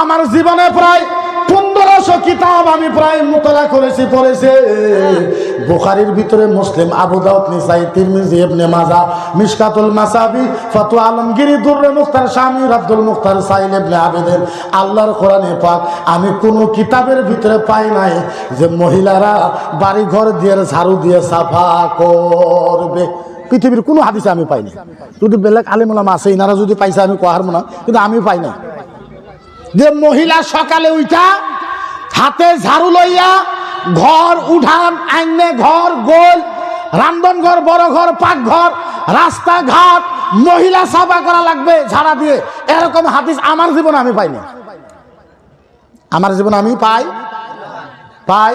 আমার জীবনে প্রায় পনেরোশো কিতাব আমি প্রায় মোতলা করেছি, পড়েছে। বুখারির ভিতরে মুসলিম, আবু ফতু স্বামী আব্দুল আমি কোন পাই নাই যে দিয়ে ঝাড়ু দিয়ে সাফা করবে। পৃথিবীর কোনো হাদিসে আমি পাইনি যদি বেলেগ আলিমুলাম আছে, ইনারা যদি পাইছে, আমি কোহারবো না কিন্তু আমি পাই না যে মহিলা সকালে উঠা হাতে ঝাড়ু লইয়া ঘর উঠান, আইনে ঘর, গোল রান্ধন ঘর, বড় ঘর পাক ঘর, রাস্তাঘাট, মহিলা সাফা করা লাগবে ঝাড়া দিয়ে। এরকম হাদিস আমার জীবনে আমি পাইনি। আমার জীবনে আমি পাই? পাই?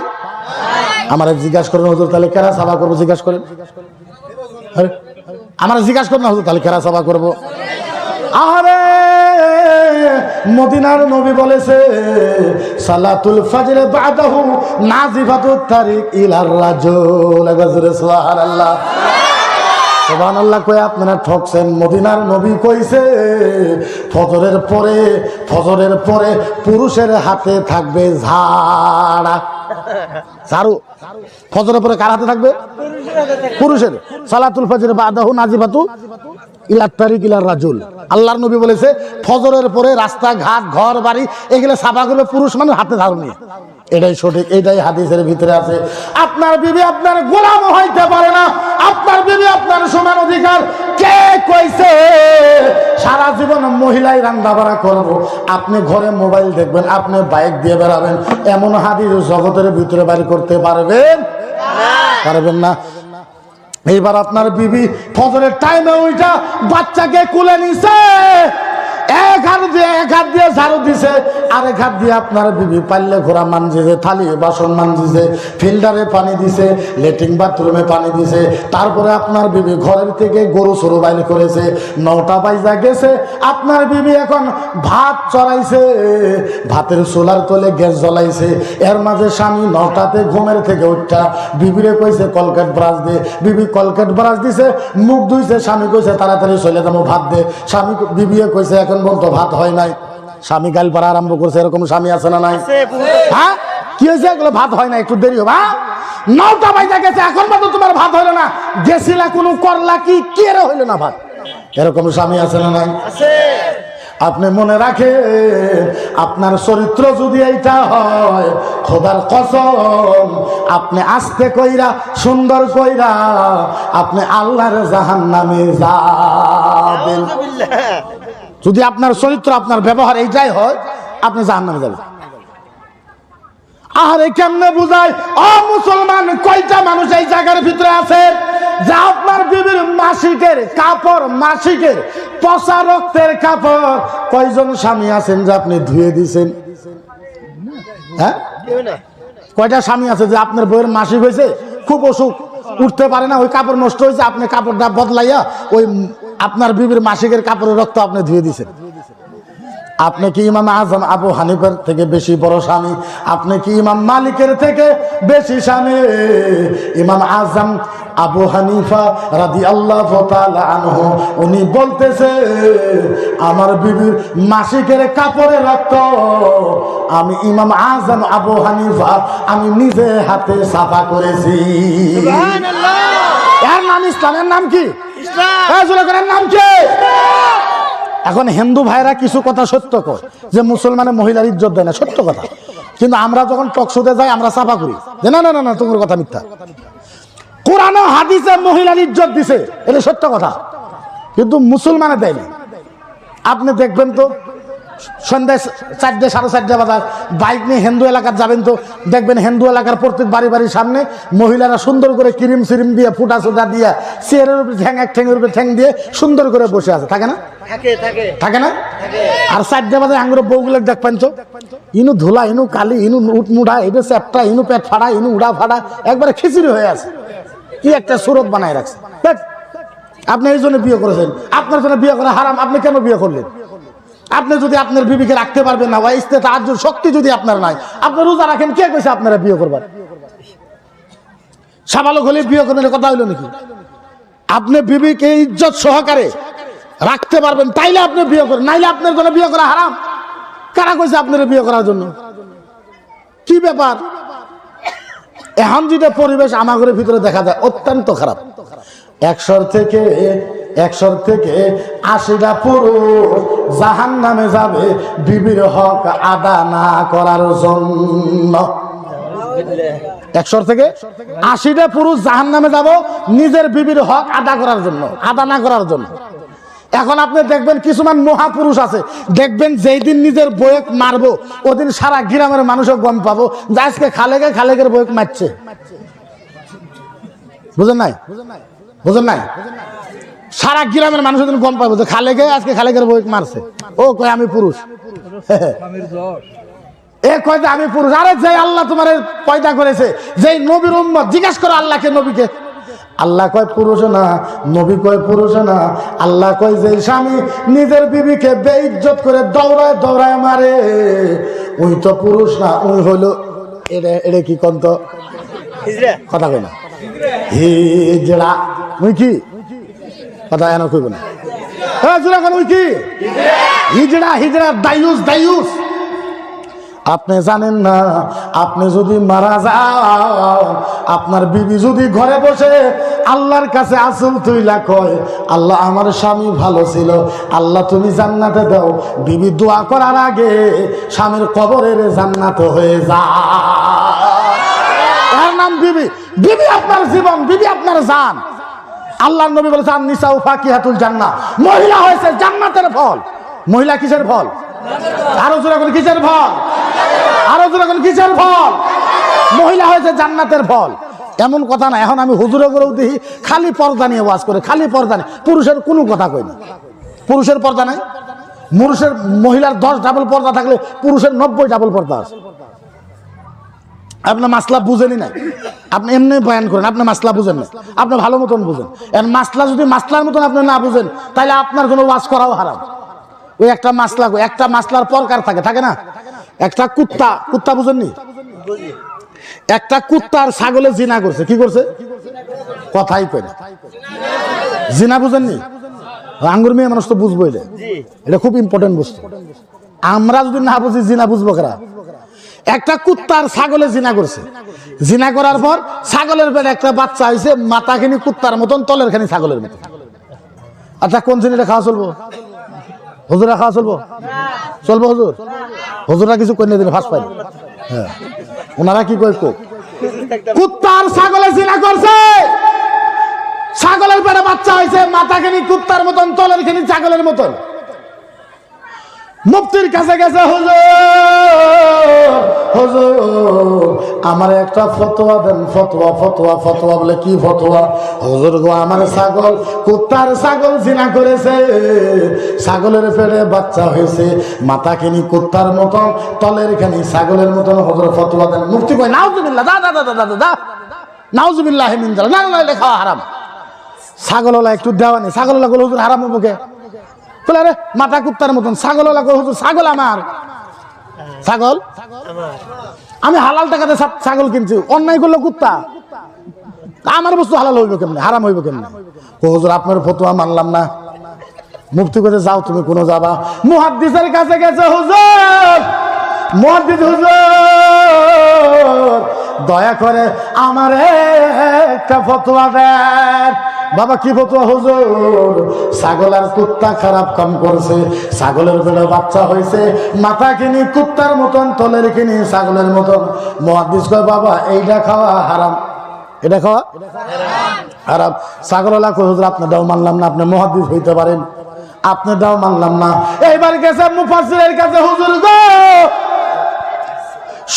আমার জিজ্ঞাসা করেন, হজুর, তাহলে কেরা সাফা করব? জিজ্ঞাসা করেন। আমার জিজ্ঞাসা করেন, হুজুর, তাহলে কেরা সাফা করব? আরে মদিনার নবী বলেছে, সালাতুল ফজর বাদাহু নাজিফাতুত তারিক ইলার রাজুল। গজরে সুবহানাল্লাহ। সুবহানাল্লাহ কই আপনারা ঠকছেন? মদিনার নবী কইছে, ফজরের পরে ফজরের পরে পুরুষের হাতে থাকবে ঝাড়া। ঝাড়ু? ফজরের পরে কার হাতে থাকবে। পুরুষের। সালাতুল ফজর বাদাহু নাজিফাতু তারিক রাজুল। আল্লাহর নবী বলেছে, ফজরের পরে ঘর বাড়ি এগুলো পুরুষ মানে হাতে ধারু নিয়ে এটাই সঠিক, এটাই হাদিসের ভিতরে আছে। আপনার বিবি আপনার গোলাম হইতে পারে না। আপনার বিবি আপনার সমান অধিকার। কে কইছে? সারা জীবন মহিলাই রান্না বাড়া করব। আপনি ঘরে মোবাইল দেখবেন, আপনি বাইক দিয়ে বেড়াবেন। এমন হাদিস জগতের ভিতরে বাড়ি করতে পারবেন? পারবেন না। এইবার আপনার বিবি ফজরের টাইমে ওইটা বাচ্চাকে কুলে নিছে। এক হাত দিয়ে, এক হাত দিয়ে ঝাড়ু দিছে, আরেক হাত দিয়ে আপনার বিবি পাল্লে ঘোরা মানজিছে, থালি, বাসন মানজিছে, ফিল্টারে পানি দিছে, লেট্রিন বাথরুমে পানি দিছে, তারপরে আপনার বিবি ঘরের থেকে গরু সরু বাইল করেছে, নটা বাইজা গেছে, আপনার বিবি এখন ভাত চড়াইছে, ভাতের সোলার তলে গ্যাস জ্বলাইছে, এর মাঝে স্বামী নটাতে ঘুমের থেকে উঠা, বিবিরে কইছে, কলকেট ব্রাশ দে, বিবি কলকেট ব্রাশ দিছে, মুখ ধুইছে, স্বামী কইছে, তাড়াতাড়ি চলে যাব, ভাত দে, স্বামী বিবিয়ে কইছে, এখন বলতো ভাত হয় নাই। স্বামী গাল পাড়া আরম্ভ করছে এরকম স্বামী আছে না নাই? হ্যাঁ? কি হয়েছে? এগুলো ভাত হয় না একটু দেরি হবে হ্যাঁ? নটা বাইজা গেছে এখন বাদ তোমার ভাত হইল না। গেছিলা কোনো করলা কি? কি এর হইল না ভাত? এরকম স্বামী আছে না নাই? আপনি মনে রাখে আপনার চরিত্র যদি এইটা হয় খোদার কসম আপনি আস্তে কইরা সুন্দর কইরা আপনি আল্লাহর জাহান নামে যাবেন যদি আপনার চরিত্র, আপনার ব্যবহার এইটাই হয়, আপনি জাহান নামে যাবেন। আরে কেমনে বুঝায় ও মুসলমান, কয়টা মানুষ এই জায়গার ভিতরে আছে? যে আপনার বিবির মাসিকের কাপড়, মাসিকের পচা রক্তের কাপড়। কয়জন স্বামী আছেন যে আপনি ধুয়ে দিছেন হ্যাঁ? কয়টা স্বামী আছে যে আপনার বইয়ের মাসিক হয়েছে? খুব অসুখ, উঠতে পারে না, ওই কাপড় নষ্ট হয়েছে, আপনি কাপড়টা বদলাইয়া ওই আপনার বিবির মাসিকের কাপড়ের রক্ত আপনি ধুয়ে দিছেন আপনি কি ইমাম আজম আবু হানিফের থেকে বেশি বড় স্বামী? আপনি কি ইমাম মালিকের থেকে বেশি স্বামী? ইমাম আজম আবু হানিফা রাদি আল্লাহ আনহু উনি বলতেছে আমার বিবির মাসিকের কাপড়ে রক্ত আমি ইমাম আজম আবু হানিফা আমি নিজে হাতে সাফা করেছি। এর নাম ইসলামের নাম কি? নাম এখন হিন্দু ভাইরা কিছু কথা সত্য কয়, যে মুসলমানের মহিলার ইজ্জত দেয় না, সত্য কথা। কিন্তু আমরা যখন টকশোতে যাই, আমরা চাপা করি যে না না না তোমার কথা মিথ্যা। কোরআন হাদিসে মহিলার ইজ্জত দিছে, এটা সত্য কথা। কিন্তু মুসলমানে দেয়নি আপনি দেখবেন তো সন্ধ্যায় চারটে সাড়ে চারটে বাজার। বাইক নিয়ে হিন্দু এলাকার যাবেন তো দেখবেন হিন্দু এলাকার প্রত্যেক বাড়ি বাড়ির সামনে মহিলারা সুন্দর করে ক্রিম সিরিম দিয়ে ফুটা সুটা দিয়ে চেয়ারের উপরে ঠ্যাং এক ঠ্যাঙের উপরে ঠ্যাং দিয়ে সুন্দর করে বসে আছে। থাকে না? থাকে না? আর চারটে বাজে আঙুরে বউগুলো দেখবেন তো ইনু ধুলা ইনু কালি ইনু উঠ মুঠা এটা চ্যাপটা ইনু পেট ফাড়া ইনু উড়া ফাড়া একবারে খিচুড়ি হয়ে আছে। কি একটা সুরত বানায় রাখছে। আপনি এই জন্য বিয়ে করেছেন। আপনার জন্য বিয়ে করা হারাম আপনি কেন বিয়ে করলেন? আপনি যদি আপনার বিবিকে রাখতে পারবেন না বা ইস্তেতা আর্য শক্তি যদি আপনার নাই, আপনি রোজা রাখেন, কে কইছে আপনারা বিয়ে করবেন সাবালক হলে বিয়ে করবেন কথা হইল নাকি? আপনি বিবিকে ইজ্জত সহকারে রাখতে পারবেন, তাইলে আপনি বিয়ে করেন, নাইলে আপনার জন্য বিয়ে করা হারাম। কারা কইছে আপনার বিয়ে করার জন্য? কি ব্যাপার? এখন যেটা পরিবেশ আমাদের ভিতরে দেখা যায়, অত্যন্ত খারাপ। একশোর থেকে একশোর থেকে আশিটা পুরুষ জাহান নামে যাবে বিবির হক আদা না করার জন্য। একশোর থেকে আশিটা পুরুষ জাহান নামে যাব নিজের বিবির হক আদা করার জন্য, আদা না করার জন্য। এখন আপনি দেখবেন কিছুমান মহাপুরুষ আছে, দেখবেন যেই দিন নিজের বয়েক মারবো, ওদিন সারা গ্রামের মানুষও গম পাবো, যে আজকে খালেকে খালেকের বয়েক মারছে। বুঝেন নাই? বুঝেন নাই? সারা গ্রামের মানুষ ওদিন গম পাবো। যে খালেকে আজকে খালেকের বই মারছে। ও কয় আমি পুরুষ। এ কয় যে আমি পুরুষ। আরে যে আল্লাহ তোমার পয়দা করেছে যেই নবীর উম্মত জিজ্ঞেস করো আল্লাহকে নবীকে। আল্লাহ কয় পুরুষ না। নবী কয় পুরুষ না। আল্লাহ কয় যে স্বামী নিজের বিবিকে বেইজ্জত করে দৌড়ায় দৌড়ায় মারে ওই তো পুরুষ না ওই হলো এটা এটা কি কন্ত? কথা কই না। হিজড়া। ওই কি? কথা এন কইব না? হ্যাঁ কেন কি? হিজড়া হিজড়া, দায়ুস দায়ুস। আপনি জানেন না, আপনি যদি মারা যান, আপনার বিবি যদি ঘরে বসে আল্লাহর কাছে আসল তুইলা কয়, আল্লাহ আমার স্বামী ভালো ছিল, আল্লাহ তুমি জান্নাতে দাও। বিবি দোয়া করার আগে স্বামীর কবরের জান্নাত হয়ে যা তার নাম বিবি। বিবি আপনার জীবন, বিবি আপনার জান। আল্লাহর নবী বলেছেন নিসা ফাকিহাতুল জান্নাহ মহিলা হয়েছে জান্নাতের ফল। মহিলা কিসের ফল? আরও জোরে করে কিসের ফল? আরও জোরে করে কিসের ফল? মহিলা হয়েছে জান্নাতের ফল। এমন কথা না, এখন আমি হুজুরে করেও দেখি, খালি পর্দা নিয়ে ওয়াজ করে, খালি পর্দা নেই। পুরুষের কোনো কথা কই না। পুরুষের পর্দা নাই। পুরুষের মহিলার দশ ডাবল পর্দা থাকলে পুরুষের নব্বই ডাবল পর্দা আছে। আপনার মাসলা বুঝেনি নাই? আপনি এমনি বয়ান করেন, আপনি মাসলা বুঝেন না। আপনি ভালো মতন বুঝেন। এর মাসলা যদি মাসলার মতন আপনি না বুঝেন, তাহলে আপনার কোনো ওয়াজ করাও হারাম। ওই একটা মাসলা, একটা মাসলার প্রকার থাকে থাকে না? একটা কুত্তা কুত্তা বুঝেননি? একটা কুত্তার ছাগলে জিনা করছে, কি করছে? কথাই কই জিনা বুঝেননি? আঙ্গুর মেয়ে মানুষ তো বুঝব এটা এটা খুব ইম্পর্টেন্ট বস্তু। আমরা যদি না বুঝি, জিনা বুঝব কারা? একটা কুত্তার ছাগলে জিনা করছে। জিনা করার পর ছাগলের পেটে একটা বাচ্চা হয়েছে মাথাখানি কুত্তার মতন তলের খানি ছাগলের মতন। আচ্ছা কোন শ্রেণীটা খাওয়া চলবো? হজুরা খাওয়া চলবো? চলবো হুজুর? হুজুরা কিছু কন্যা দিলে ফাঁস পাই হ্যাঁ। ওনারা কি কয় কুত্তার ছাগলে জিনা করছে! ছাগলের পেটে বাচ্চা হয়েছে মাথাখানি কুত্তার মতন তলের খানি ছাগলের মতন। মুক্তির কাছে গেছে, হুজুর। হুজুর, আমার একটা ফতোয়া দেন, ফতোয়া ফতোয়া ফতোয়া বলে কি ফতোয়া? হুজুর গো, আমার ছাগল, কুত্তার ছাগল জিনা করেছে। ছাগলের পেটে বাচ্চা হয়েছে। মাথা কিনি কুত্তার মতন, তলের খানি ছাগলের মতন। হুজুর, ফতোয়া দেন। মুক্তি কয় নাউজুবিল্লাহ, দা দা দা দা দা দা নাউজুবিল্লাহ মিন। না না এটা খাওয়া হারাম। ছাগলওয়ালা একটু দেওয়া নেই। ছাগলওয়ালা গুলো হুজুর হারাম বলে আরে মাথা কুত্তার মতন, ছাগল হুজুর, ছাগল আমার। ছাগল? আমি হালাল টাকাতে ছাগল কিনছি, অন্যায় করল কুত্তা। আমার বস্তু হালাল হইব কেমনে? হারাম হইব কেমনে? হুজুর, আপনার ফতুয়া মানলাম না। মুক্তি করে যাও, তুমি কোনো যাবা? মুহাদ্দিসের কাছে গেছে, হুজুর, মুহাদ্দিস হুজুর, দয়া করে আমার একটা ফতোয়া দেন। বাবা, কি ফতোয়া? হুজুর, ছাগল আর কুত্তা খারাপ কাম করছে। ছাগলের পেটে বাচ্চা হয়েছে। মাথা কিনি, কুত্তার মতন, তলের কিনি, ছাগলের মতন। মহাদিস কয়, বাবা, এইটা খাওয়া হারাম। এটা খাওয়া? হারাম। ছাগলওয়ালা কই হুজুর, আপনি দাও মানলাম না, আপনি মহাদিস হইতে পারেন। আপনি দাও মানলাম না। এইবার গেছে মুফাসিরের কাছে, হুজুর গো!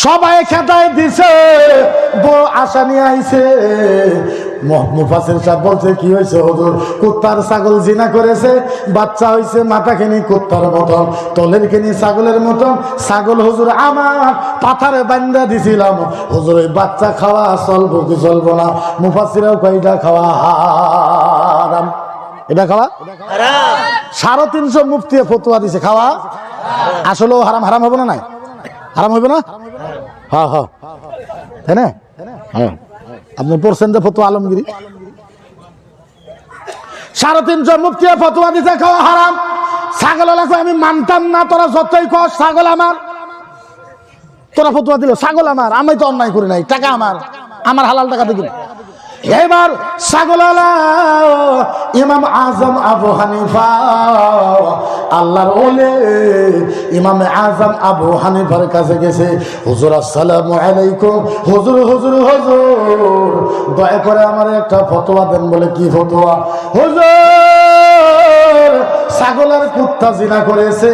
সবাই খেতায় দিছে বড় আশা নিয়ে আইছে। মুফাসির সাহেব বলছে কি হয়েছে হুজুর? কুত্তার ছাগল জিনা করেছে বাচ্চা হয়েছে মাথা খেনি কুত্তার মতন তলের খেনি ছাগলের মতন। ছাগল হুজুর আমার পাথারে বান্দা দিছিলাম। হুজুর ওই বাচ্চা খাওয়া চলবো কি চলবো না? মুফাসিরাও কয়টা খাওয়া হারাম। এটা খাওয়া? সাড়ে তিনশো মুফতি ফতুয়া দিছে খাওয়া? আসলেও হারাম হারাম হবে না নাই? হারাম হবে না? হ্যাঁ হ্যাঁ। তাই না? হ্যাঁ। আপনি পড়ছেন যে ফতুয়া আলমগিরি। সাড়ে তিনশো মুক্তি ফতুয়া দিছে খাওয়া হারাম। ছাগল আমি মানতাম না, তোরা যতই কর, ছাগল আমার। তোরা ফতুয়া দিল, ছাগল আমার, আমি তো অন্যায় করি নাই, টাকা আমার আমার হালাল টাকা দেখি এবার ছাগল ইমাম আজম আবু হানিফা, আল্লাহর ওলে, ইমাম আজম আবু হানিফার কাছে গেছে, হুজুর, আসসালাম আলাইকুম। হুজুর হুজুর হুজুর। দয়া করে আমার একটা ফতোয়া দেন বলে কি ফতোয়া? হুজুর ছাগলের কুত্তা জিনা করেছে,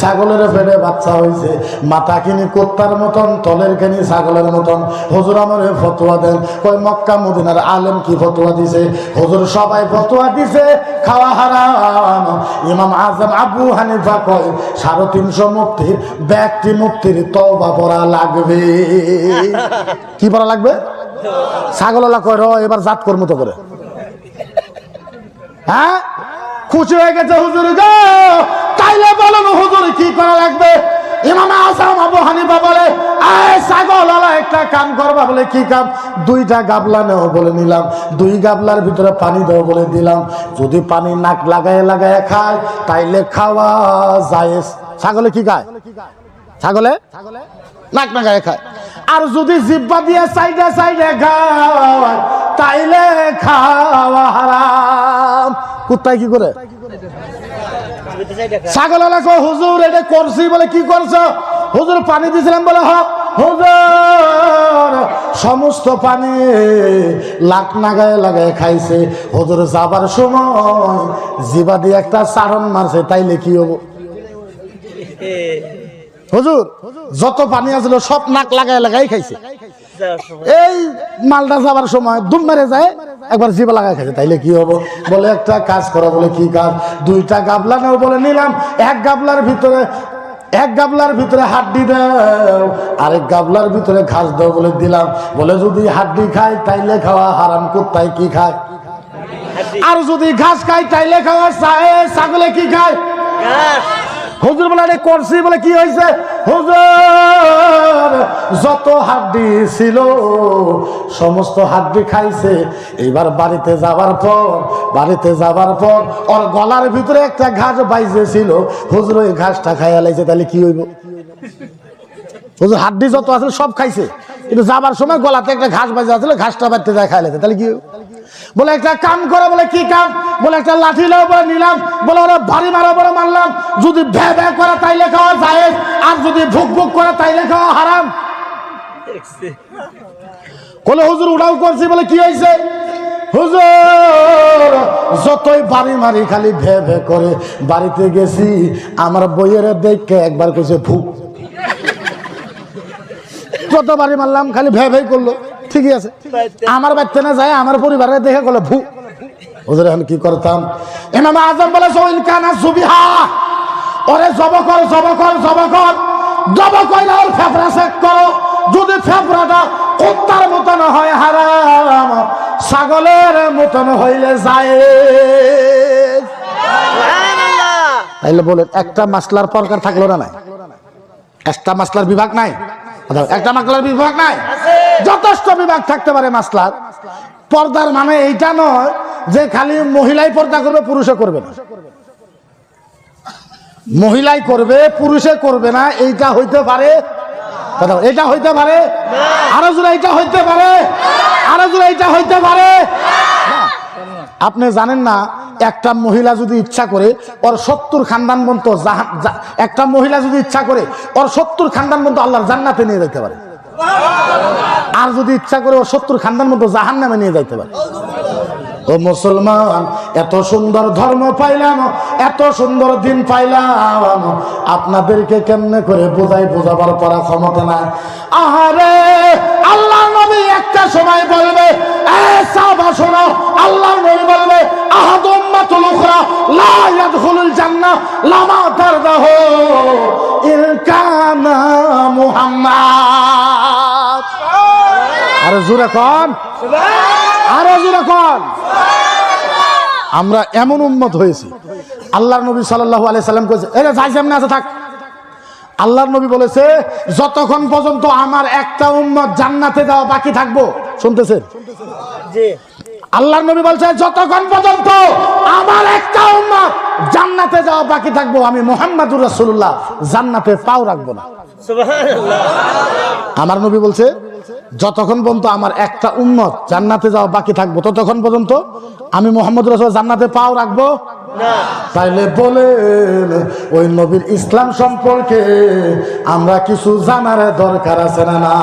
ছাগলের ফেলে বাচ্চা হয়েছে। মাথা কিনি কুত্তার মতন তলের কিনি ছাগলের মতন। হজুর আমার ফতোয়া দেন। কই মক্কা মদিনার আলেম কি ফতোয়া দিছে? হজুর সবাই ফতোয়া দিছে, খাওয়া হারাম। ইমাম আজম আবু হানিফা কয়, সাড়ে তিনশো মুক্তির, ব্যক্তি মুক্তির তবা পড়া লাগবে। কি পড়া লাগবে? ছাগললা কয়, র, এবার জাত কর্ম তো করে। হ্যাঁ? খুশি হয়ে গেছে হুজুর গো। তাইলে বলেন হুজুর কি করা লাগবে? ইমাম আজম আবু হানিফা বলে, আয় ছাগল আলা একটা কাম করবা বলে কি কাম? দুইটা গাবলা নেও বলে নিলাম। দুই গাবলার ভিতরে পানি দাও বলে দিলাম। যদি পানি নাক লাগায় লাগায় খায়, তাইলে খাওয়া যায় ছাগলে কি খায়? ছাগলে? ছাগলে নাক নাগায় খায়। আর যদি জিব্বা দিয়ে সাইডে সাইডে খায় তাইলে খাওয়া হারাম। কুত্তায় কি করে? ছাগল কয়, হুজুর, এটা করছি বলে কি করছ? হুজুর, পানি দিছিলাম বলে হ হুজুর, সমস্ত পানি লাখ নাগায় লাগায় খাইছে। হুজুর, যাবার সময় জিবা দিয়ে একটা চারণ মারছে, তাইলে কি হব? হুজুর, যত পানি আছিল সব নাক লাগায় লাগাই খাইছে। এই মালটা যাবার সময় দুম মেরে যায় একবার জিবা লাগাই খাইছে তাইলে কি হব? বলে একটা কাজ করো। বলে কি কাজ? দুইটা গাবলা নেও বলে নিলাম। এক গাবলার ভিতরে এক গাবলার ভিতরে হাড্ডি দাও আরেক গাবলার ভিতরে ঘাস দাও বলে দিলাম। বলে যদি হাড্ডি খায় তাইলে খাওয়া হারাম। কুত্তায় কি খায়? আর যদি ঘাস খায় তাইলে খাওয়া ছাগলে কি খায়? হুজুর বলে করছি বলে কি হয়েছে? হুজুর, যত হাড্ডি ছিল, সমস্ত হাড্ডি খাইছে। এবার বাড়িতে যাবার পর, বাড়িতে যাবার পর, ওর গলার ভিতরে একটা ঘাস বাইজে ছিল হুজুর, ওই ঘাসটা খাইয়া লাইছে, তাহলে কি হইব? হুজুর, হাড্ডি যত আছে সব খাইছে। কিন্তু যাবার সময় গলাতে একটা ঘাস বাজে আসলে ঘাসটা বাড়তে যায় খাইলে তাহলে কি হইব? বলে একটা কাম করে, বলে কি কাম? বলে একটা লাঠি নাও বলে নিলাম। বলে ওরা ভারী মারা, বলে মারলাম। যদি ভ্যা ভ্যা করে তাইলে খাওয়া যায় আর যদি ভুক ভুক করে তাইলে খাওয়া হারাম। বলে হুজুর উড়াও করছি, বলে কি হয়েছে হুজুর, যতই বাড়ি মারি খালি ভে ভে করে বাড়িতে গেছি, আমার বইয়ের দেখে একবার কইছে ভুক। যত বাড়ি মারলাম, খালি ভে ভে করল। ঠিকই আছে। আমার বাচ্চা না যায় আমার পরিবারের দেখে গেলো ভু। ওদের এখন কি করতাম? ইমাম আজম বলে সইল কানা সুবিহা। ওরে জব কর জব কর জব কর। জব কইলে ওর ফেফড়া চেক করো। যদি ফেফড়াটা কুত্তার মতন হয় হারাম। ছাগলের মতন হইলে যায়। তাইলে বলেন একটা মাসলার প্রকার থাকল না নাই? একটা মাসলার বিভাগ নাই? আচ্ছা, একটা মাসলার বিভাগ নাই? যথেষ্ট বিভাগ থাকতে পারে মাসলার। পর্দার মানে এইটা নয় যে খালি মহিলাই পর্দা করবে, পুরুষে করবে না। মহিলাই করবে, পুরুষে করবে না, এইটা হইতে পারে। এটা হইতে পারে? আরও জোরে এইটা হইতে পারে? আরও জোরে এইটা হইতে পারে? আপনি জানেন না, একটা মহিলা যদি ইচ্ছা করে, ওর সত্তর খানদান বন্ত একটা মহিলা যদি ইচ্ছা করে, ওর সত্তর খানদান বন্ত আল্লাহর জান্নাতে নিয়ে যেতে পারে। আর যদি ইচ্ছা করে ও সত্তর খানদান মতো জাহান নামে নিয়ে যাইতে পারে। ও মুসলমান, এত সুন্দর ধর্ম পাইলাম, এত সুন্দর দিন পাইলাম, আপনাদেরকে কেমনে করে বোঝাই বোঝাবার পরা ক্ষমতা নাই। আহারে, আল্লাহ নবী একটা সময় বলবে শোনো, আল্লাহ নবী বলবে, আহাদ উম্মাতুল উখরা, লা ইয়াদখুলুল জান্নাহ, লামা তারদাহু, ইল কানা মুহাম্মদ। আরে জোরে কোন। আরও জোরে কোন। আমরা এমন উন্মত হয়েছি। আল্লাহর নবী সাল্লাল্লাহু আলাইহি সাল্লাম এরে যাই সামনে আছে থাক। আল্লাহর নবী বলেছে যতক্ষণ পর্যন্ত আমার একটা উন্মত জান্নাতে যাওয়া বাকি থাকব শুনতেছেন? আল্লাহর নবী বলছে যতক্ষণ পর্যন্ত আমার একটা উন্মত জান্নাতে যাওয়া বাকি থাকব আমি মোহাম্মদুর রাসূলুল্লাহ জান্নাতে পাও রাখব না। আমার নবী বলছে যতক্ষণ পর্যন্ত আমার একটা উন্মত জান্নাতে যাওয়া বাকি থাকব ততক্ষণ পর্যন্ত আমি মোহাম্মদ রসুল জান্নাতে পাও রাখব? তাইলে বলেন ওই নবীর ইসলাম সম্পর্কে আমরা কিছু জানার দরকার আছে না না?